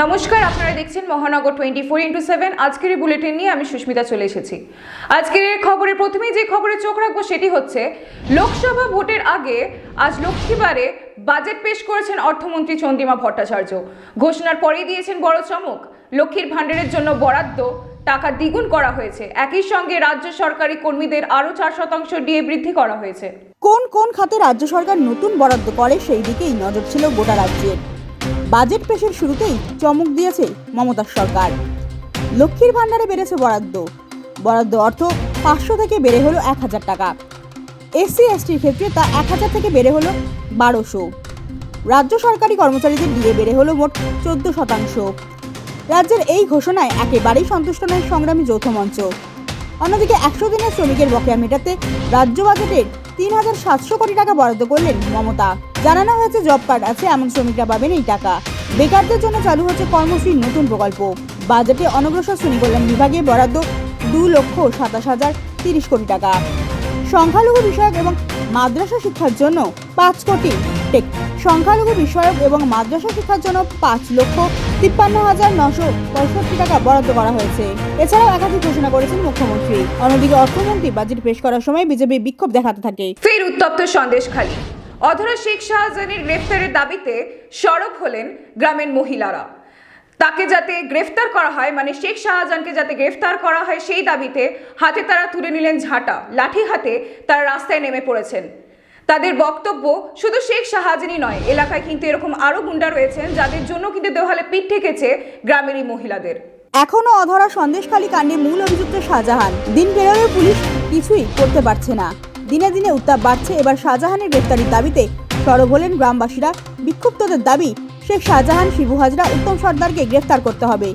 নমস্কার, আপনারা দেখছেন Mahanagar twenty four into seven আজকের বুলেটিন নিয়ে আমি সুস্মিতা চলে এসেছি। আজকের খবরের প্রথমেই যে খবরে চোখ রাখব সেটি হচ্ছে, লোকসভা ভোটের আগে আজ লক্ষ্মীবারে বাজেট পেশ করেছেন অর্থমন্ত্রী চন্দ্রিমা ভট্টাচার্য। ঘোষণার পরেই দিয়েছেন বড় চমক। লক্ষ্মীর ভাণ্ডারের জন্য বরাদ্দ, টাকা দ্বিগুণ করা হয়েছে। একই সঙ্গে রাজ্য সরকারি কর্মীদের আরও চার শতাংশ ডিএ বৃদ্ধি করা হয়েছে। কোন কোন খাতে রাজ্য সরকার নতুন বরাদ্দ করে সেই দিকেই নজর ছিল গোটা রাজ্যের। বাজেট পেশের শুরুতেই চমক দিয়েছে মমতার সরকার। লক্ষ্মীর ভাণ্ডারে বেড়েছে বরাদ্দ। বরাদ্দ অর্থ পাঁচশো থেকে বেড়ে হলো এক হাজার টাকা। এসসি, এসটির ক্ষেত্রে তা এক হাজার থেকে বেড়ে হলো বারোশো। রাজ্য সরকারি কর্মচারীদের দিয়ে বেড়ে হলো মোট চোদ্দ শতাংশ। রাজ্যের এই ঘোষণায় একেবারেই সন্তুষ্ট নয় সংগ্রামী যৌথ মঞ্চ। অন্যদিকে একশো দিনের শ্রমিকের বকেয়া মেটাতে রাজ্য বাজেটের তিন হাজার সাতশো কোটি টাকা বরাদ্দ করলেন মমতা। জানানো হয়েছে জব কার্ড আছে, এমন শ্রমিকরা পাবেন এই টাকা। বেকারদের জন্য চালু হচ্ছে কর্মশ্রীর নতুন প্রকল্প। বাজেটে অনগ্রসর শ্রেণি কল্যাণ বিভাগে বরাদ্দ দু লক্ষ সাতাশ হাজার তিরিশ কোটি টাকা। সংখ্যালঘু বিষয়ক এবং মাদ্রাসা শিক্ষার জন্য পাঁচ কোটি টেক সংখ্যালঘু বিষয়ক এবং মাদ্রাসা শিক্ষার জন্য পাঁচ লক্ষ তিপ্পান্ন হাজার নশো পঁয়ষট্টি টাকা বরাদ্দ করা হয়েছে। এছাড়াও একাধিক ঘোষণা করেছেন মুখ্যমন্ত্রী। অন্যদিকে অর্থমন্ত্রী বাজেট পেশ করার সময় বিজেপি বিক্ষোভ দেখাতে থাকে। ফের উত্তপ্ত সন্দেশখালী অধরা শেখ শাহজাহানের গ্রেফতারের দাবিতে সরব হলেন গ্রামের মহিলারা। তাকে যাতে গ্রেফতার করা হয় মানে শেখ শাহজাহানকে যাতে গ্রেফতার করা হয় সেই দাবিতে হাতে তারা তুলে নিলেন ঝাঁটা, লাঠি হাতে তারা রাস্তায় নেমে পড়েছেন। তাদের বক্তব্য শুধু শেখ শাহজাহানই নয়, এলাকায় কিন্তু এরকম আরও গুন্ডা রয়েছেন যাদের জন্য কিন্তু দেওয়ালে পিঠ ঠেকেছে গ্রামেরই মহিলাদের। এখনও অধরা সন্দেশখালী কাণ্ডে মূল অভিযুক্ত শাহজাহান। দিন পেরোলেও পুলিশ কিছুই করতে পারছে না। দিনে দিনে উত্তাপ বাড়ছে। এবার শাহজাহানের গ্রেফতারির দাবিতে সরব হলেন গ্রামবাসীরা। বিক্ষুব্ধদের দাবি, শেখ শাহজাহান, শিবু হাজরা, উত্তম সর্দারকে গ্রেফতার করতে হবে।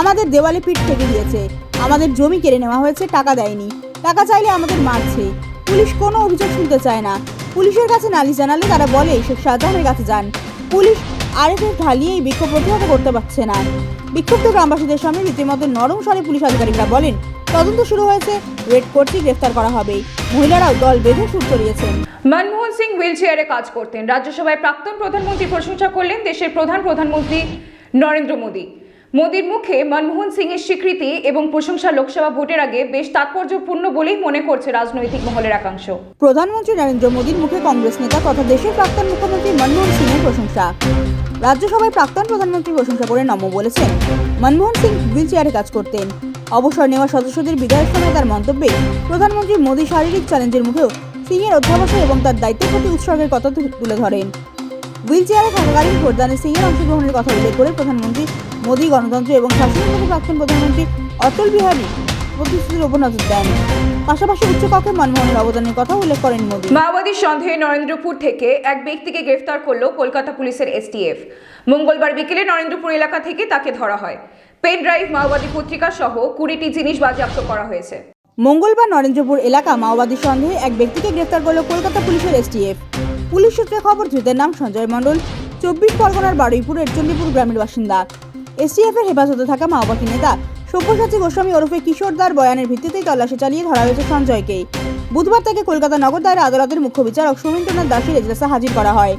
আমাদের দেওয়ালে পিঠ থেকে দিয়েছে। আমাদের জমি কেড়ে নেওয়া হয়েছে, টাকা দেয়নি। টাকা চাইলে আমাদের মারছে। পুলিশ কোনো অভিযোগ শুনতে চায় না। পুলিশের কাছে নালিশ জানালে তারা বলে, শেখ শাহজাহানের কাছে যান। পুলিশ আরএফএফ ঢালিয়েই বিক্ষোভ প্রতিহত করতে পারছে না। বিক্ষুব্ধ গ্রামবাসীদের সামনে রীতিমতো নরম স্বরে পুলিশ আধিকারিকরা বলেন, তদন্ত শুরু হয়েছে। রেড করতেই গ্রেফতার করা হবে। মহিলারাও দল বেঁধে সুর চড়িয়েছেন। মনমোহন সিং হুইল চেয়ারে কাজ করতেন। রাজ্যসভায় প্রাক্তন প্রধানমন্ত্রী প্রশংসা করলেন দেশের প্রধান প্রধানমন্ত্রী নরেন্দ্র মোদী। মোদীর মুখে মনমোহন সিং এর স্বীকৃতি এবং প্রশংসা লোকসভা ভোটের আগে বেশ তাৎপর্যপূর্ণ বলেই মনে করছে রাজনৈতিক মহলের একাংশ। প্রধানমন্ত্রী নরেন্দ্র মোদীর মুখে কংগ্রেস নেতা তথা দেশের প্রাক্তন মুখ্যমন্ত্রী মনমোহন সিংয়ের প্রশংসা। রাজ্যসভায় প্রাক্তন প্রধানমন্ত্রী প্রশংসা করে নম বলেছেন। মনমোহন সিং হুইল চেয়ারে কাজ করতেন। অবসর নেওয়া সদস্যদের বিদায়ের সময় তার মন্তব্যে প্রধানমন্ত্রী মোদী শারীরিক চ্যালেঞ্জের মুখেও সিংয়ের অধ্যাবসায় এবং তার দায়িত্বের প্রতি উৎসর্গের কথা তুলে ধরেন। হুইল চেয়ারে থাকাকালীন ভোটদানে সিংয়ের অংশগ্রহণের কথা উল্লেখ করে প্রধানমন্ত্রী মোদী গণতন্ত্র এবং শাসনের মুখে প্রাক্তন প্রধানমন্ত্রী অটল বিহারী প্রতিশ্রুতির উপর নজর দেন। পাশাপাশি উচ্চকক্ষে মনমোহনের অবদানের কথা উল্লেখ করেন মোদী। মাওবাদী সন্দেহে নরেন্দ্রপুর থেকে এক ব্যক্তিকে গ্রেফতার করল কলকাতা পুলিশের এসটিএফ। মঙ্গলবার বিকেলে নরেন্দ্রপুর এলাকা থেকে তাকে ধরা হয়। পেন ড্রাইভ মাওবাদী পত্রিকা সহ কুড়িটি জিনিস বাজেয়াপ্ত করা হয়েছে। মঙ্গলবার নরেন্দ্রপুর এলাকা মাওবাদী সন্দেহে এক ব্যক্তিকে গ্রেফতার করল কলকাতা পুলিশের এসটিএফ। পুলিশ সূত্রে খবর, ধৃতের নাম সঞ্জয় মণ্ডল, চব্বিশ পরগনার বারুইপুরের চণ্ডীপুর গ্রামের বাসিন্দা। এসটিএফ এর হেফাজতে থাকা মাওবাদী নেতা সব্যসাচী গোস্বামী ওরফে কিশোরদার বয়ানের ভিত্তিতেই তল্লাশি চালিয়ে ধরা হয়েছে সঞ্জয়কে। বুধবার তাকে কলকাতা নগর দায়রা আদালতের মুখ্য বিচারক সৌমেন্দ্রনাথ দাসের এজলাসে হাজির করা হয়।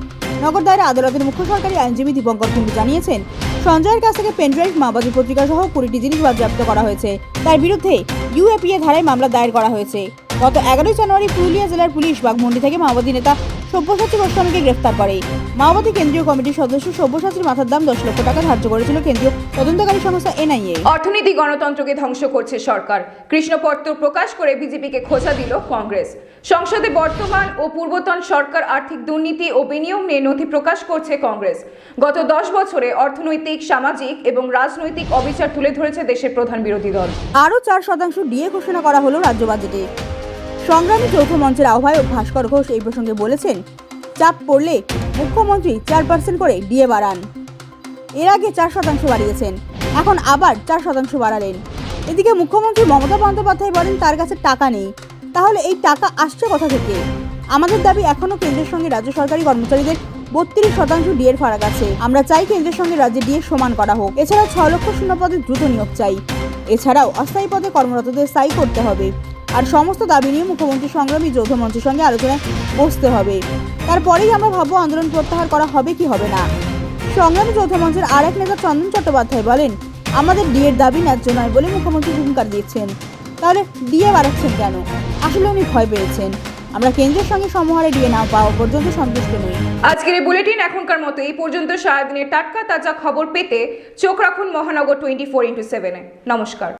নগর দায়রা আদালতের মুখ্য সরকারি আইনজীবী দীপঙ্কর কুণ্ডু জানিয়েছেন সঞ্জয়ের কাছ থেকে পেনড্রাইভ, মাওবাদী পত্রিকা সহ কুড়িটি জিনিস বাজেয়াপ্ত করা হয়েছে। তার বিরুদ্ধে ইউএপিএ ধারায় মামলা দায়ের করা হয়েছে। গত এগারোই জানুয়ারি পুরুলিয়া জেলার পুলিশ বাঘমন্ডি থেকে মাওবাদী নেতা সব্যসাচী গোস্বামীকে গ্রেফতার করে। মাওবাদী কেন্দ্রীয় কমিটির সদস্য সব্যসাচীর মাথার দাম দশ লক্ষ টাকা ধার্য করেছিল কেন্দ্রীয় তদন্তকারী সংস্থা এনআইএ। অর্থনীতি গণতন্ত্রকে ধ্বংস করছে সরকার। কৃষ্ণপত্র প্রকাশ করে বিজেপিকে খোঁচা দিল কংগ্রেস। সংসদে বর্তমান ও পূর্বতন সরকার আর্থিক দুর্নীতি ও বিনিয়োগ নিয়ে নথি প্রকাশ করছে কংগ্রেস। গত দশ বছরে অর্থনৈতিক সামাজিক এবং রাজনৈতিক অবিচার তুলে ধরেছে দেশের প্রধান বিরোধী দল। আরও চার শতাংশ ডিএ ঘোষণা করা হলো রাজ্য বাজেটে। সংগ্রামী যৌথ মঞ্চের আহ্বায়ক ভাস্কর ঘোষ এই প্রসঙ্গে বলেছেন, চাপ পড়লে মুখ্যমন্ত্রী চার পার্সেন্ট করে ডিএ বাড়ান। এর আগে চার শতাংশ বাড়িয়েছেন, এখন আবার চার শতাংশ বাড়ালেন। এদিকে মুখ্যমন্ত্রী মমতা বন্দ্যোপাধ্যায় বলেন, তার কাছে টাকা নেই। তাহলে এই টাকা আসছে কোথা থেকে? আমাদের দাবি এখনও কেন্দ্রের সঙ্গে রাজ্য সরকারি কর্মচারীদের বত্রিশ শতাংশ ডিএর ফারাক আছে। আমরা চাই কেন্দ্রের সঙ্গে রাজ্যে ডিএ সমান করা হোক। এছাড়াও ছ লক্ষ শূন্য পদে দ্রুত নিয়োগ চাই। এছাড়াও অস্থায়ী পদে কর্মরতদের স্থায়ী করতে হবে। আর সমস্ত দাবি নিয়ে মুখ্যমন্ত্রী সংগ্রামী যৌথ মঞ্চের সঙ্গে আলোচনায় বসতে হবে। তারপরেই আমরা ভাববো, আন্দোলন প্রত্যাহার করা হবে কি হবে না? সংগ্রামী যৌথ মঞ্চের আর এক নেতা চন্দন চট্টোপাধ্যায় বলেন, আমাদের ডিএর দাবি ন্যায্য নয় বলে মুখ্যমন্ত্রী হুঙ্কার দিয়েছেন। তাহলে ডিএ বাড়াচ্ছেন কেন? আসলে উনি ভয় পেয়েছেন। আমরা কেন্দ্রের সঙ্গে সমহারে ডিএ না পাওয়া পর্যন্ত সন্তুষ্ট নই। আজকের এই বুলেটিন এখনকার মতো। এই পর্যন্ত সারাদিনের টাটকা তাজা খবর পেতে চোখ রাখুন মহানগর টোয়েন্টি ফোর ইন্টু সেভেনে। নমস্কার।